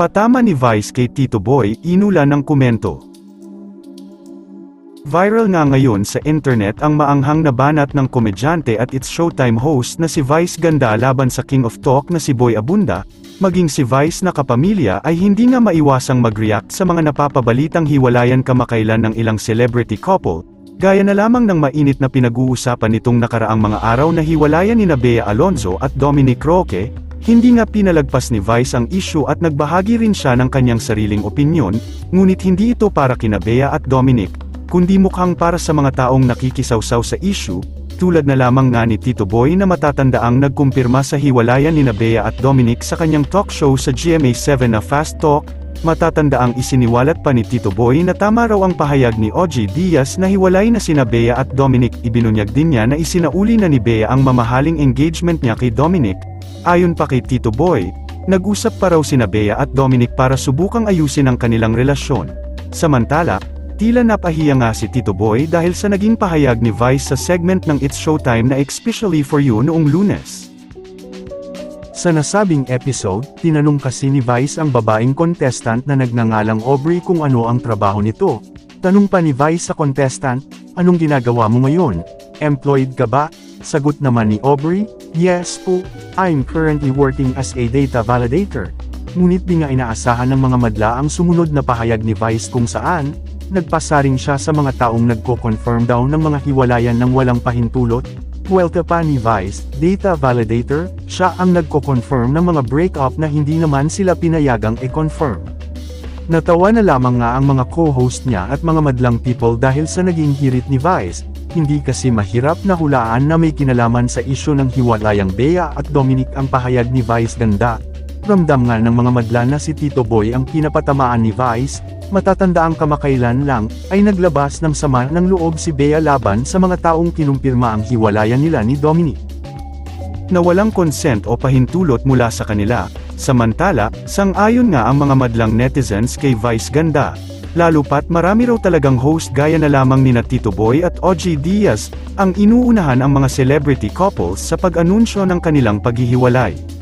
Patama ni Vice kay Tito Boy, inula ng komento. Viral nga ngayon sa internet ang maanghang na banat ng komedyante at its Showtime host na si Vice Ganda laban sa King of Talk na si Boy Abunda, maging si Vice na kapamilya ay hindi nga maiwasang mag-react sa mga napapabalitang hiwalayan kamakailan ng ilang celebrity couple, gaya na lamang ng mainit na pinag-uusapan nitong nakaraang mga araw na hiwalayan ni Bea Alonzo at Dominic Roque, hindi nga pinalagpas ni Vice ang issue at nagbahagi rin siya ng kanyang sariling opinyon, ngunit hindi ito para kina Bea at Dominic, kundi mukhang para sa mga taong nakikisawsaw sa issue, tulad na lamang nga ni Tito Boy na matatandaang nagkumpirma sa hiwalayan ni Bea at Dominic sa kanyang talk show sa GMA7 na Fast Talk, matatandaang isiniwalat pa ni Tito Boy na tama raw ang pahayag ni OG Diaz na hiwalay na sina Bea at Dominic. Ibinunyag din niya na isinauli na ni Bea ang mamahaling engagement niya kay Dominic, ayon pa kay Tito Boy, nag-usap pa raw sina Bea at Dominic para subukang ayusin ang kanilang relasyon. Samantala, Tila napahiya nga si Tito Boy dahil sa naging pahayag ni Vice sa segment ng It's Showtime na Especially For You noong lunes. Sa nasabing episode, tinanong kasi ni Vice ang babaeng contestant na nagngangalang Aubrey kung ano ang trabaho nito. Tanong pa ni Vice sa contestant, anong ginagawa mo ngayon? Employed ka ba? Sagot naman ni Aubrey, yes po, I'm currently working as a data validator. Ngunit di nga inaasahan ng mga madla ang sumunod na pahayag ni Vice kung saan, nagpasaring siya sa mga taong nagko-confirm daw ng mga hiwalayan ng walang pahintulot. Welta pa ni Vice, data validator, siya ang nagko-confirm ng mga breakup na hindi naman sila pinayagang e-confirm. Natawa na lamang nga ang mga co-host niya at mga madlang people dahil sa naging hirit ni Vice, hindi kasi mahirap na hulaan na may kinalaman sa isyo ng hiwalayang Bea at Dominic ang pahayag ni Vice ganda. Ramdam nga ng mga madla na si Tito Boy ang pinapatamaan ni Vice, matatanda ang kamakailan lang, ay naglabas ng sama ng loob si Bea laban sa mga taong kinumpirma ang hiwalayan nila ni Dominic. Na walang consent o pahintulot mula sa kanila, samantala, sang-ayon nga ang mga madlang netizens kay Vice Ganda. Lalo pat marami raw talagang host gaya na lamang ni Tito Boy at OG Diaz, ang inuunahan ang mga celebrity couples sa pag-anunsyo ng kanilang paghihiwalay.